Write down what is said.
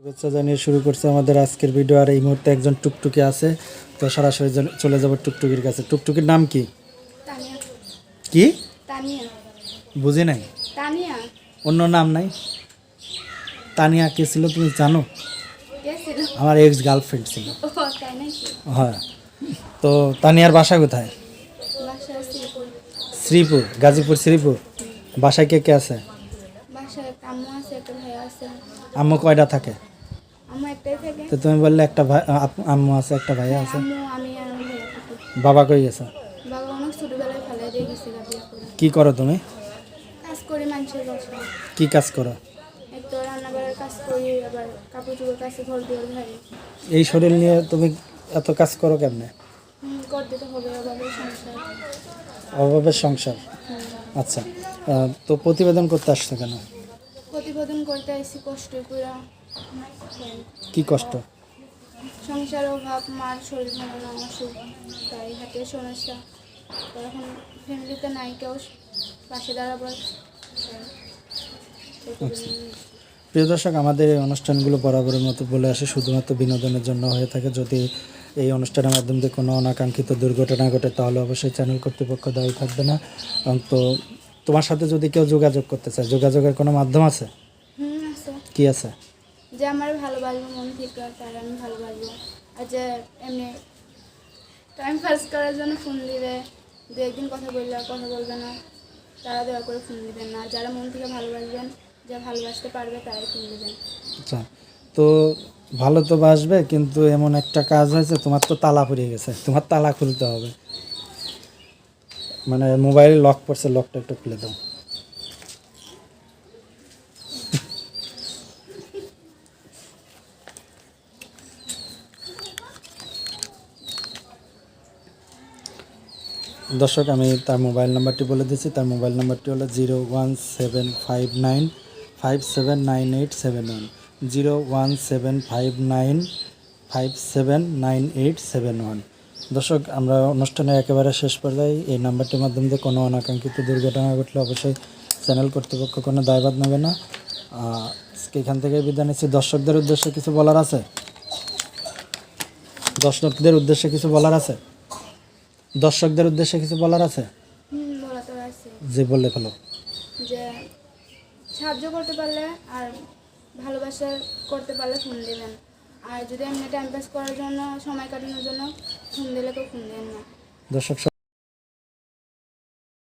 শুভেচ্ছা জানিয়ে শুরু করছে আমাদের আজকের ভিডিও আর এই মুহূর্তে একজন টুকটুকি আছে তো সরাসরি চলে যাব টুকটুকির কাছে। টুকটুকির নাম কি? তানিয়া। কি? বুঝি নাই। অন্য নাম নাই? তানিয়া কে ছিল তুমি জানো? আমার এক্স গার্লফ্রেন্ড ছিল। হ্যাঁ। তো তানিয়ার বাসা কোথায়? শ্রীপুর গাজীপুর শ্রীপুর। বাসায় কে কে আছে? একটা আম্মু আছে একটা ভাই আছে। আম্মু কয়টা থাকে? আম্মু একটাই থাকে। তো তুমি বললে একটা ভাই আপ- আম্মু আছে একটা ভাইয়া আছে। আম্মু আমি আর আমার ভাইয়া থাকি। বাবা কই গেছে? বাবা অনেক ছোটবেলায় ফেলাই দিয়ে গেছিল বিয়ে করে। কি করো তুমি? কাজ করি মানুষের বাসায়। কি কাজ করো? এক তো রান্নাবাড়ার কাজ করি আবার কাপড় চোপড় কাছে ঘর দুয়ার ঝাড়ি এই শরীর নিয়ে তুমি এত কাজ করো কেমনে? হুম, করতে তো হবে অভাবে সংসার। অভাবের সংসার। হুম। আচ্ছা আহ, তো প্রতিবেদন করতে আসছো কেন? প্রতিবেদন করতে আইসি কষ্ট করে কি কষ্ট? সংসার অভাব মার শরীর ভালো না অসুখ তাই হাতের সমস্যা। এখন ফ্যামিলিতে নাই কেউ পাশে দাঁড়াবার প্রিয় দর্শক আমাদের এই অনুষ্ঠানগুলো বরাবরের মতো বলে আসে শুধুমাত্র বিনোদনের জন্য হয়ে থাকে। যদি এই অনুষ্ঠানের মাধ্যমে দিয়ে কোনো অনাকাঙ্ক্ষিত দুর্ঘটনা ঘটে তাহলে অবশ্যই চ্যানেল কর্তৃপক্ষ দায়ী থাকবে না। তো তোমার সাথে যদি কেউ যোগাযোগ করতে চায় যোগাযোগের কোনো মাধ্যম আছে? কি আছে? যে আমার ভালোবাসবো মন থেকে তার আমি ভালোবাসবো। আর যে এমনি টাইম পাস করার জন্য ফোন দিবে দু একদিন কথা বললে কথা বলবে না তারা দয়া করে ফোন দিবেন না। যারা মন থেকে ভালোবাসবেন যা ভালোবাসতে পারবে তারাই ফোন দিবেন। আচ্ছা তো ভালো তো বাসবে কিন্তু এমন একটা কাজ হয়েছে তোমার তো তালা পড়ে গেছে তোমার তালা খুলতে হবে। মানে মোবাইলে লক পড়ছে লকটা একটু খুলে দাও। দর্শক, আমি তার মোবাইল নাম্বারটি বলে দিচ্ছি। তার মোবাইল নাম্বারটি হলো zero one seven five nine five seven nine eight seven one. Zero one seven five nine five seven nine eight seven one. দর্শক, আমরা অনুষ্ঠানের একেবারে শেষ পর্যায়ে এই নাম্বারটির মাধ্যমে দিয়ে কোনো অনাকাঙ্ক্ষিত দুর্ঘটনা ঘটলে অবশ্যই চ্যানেল কর্তৃপক্ষ কোনো দায়বাদ নেবে না। এখান থেকে বিদায় নিচ্ছি। দর্শকদের উদ্দেশ্যে কিছু বলার আছে? দর্শকদের উদ্দেশ্যে কিছু বলার আছে? দর্শকদের উদ্দেশ্যে কিছু বলার আছে? হুম বলা তো আছে। যে বললে ফেলো যে সাহায্য করতে পারলে আর ভালোবাসা করতে পারলে ফোন দেবেন। আর যদি এমনি টাইম পাস করার জন্য সময় কাটানোর জন্য ফোন দিলে কেউ ফোন দেন না। দর্শক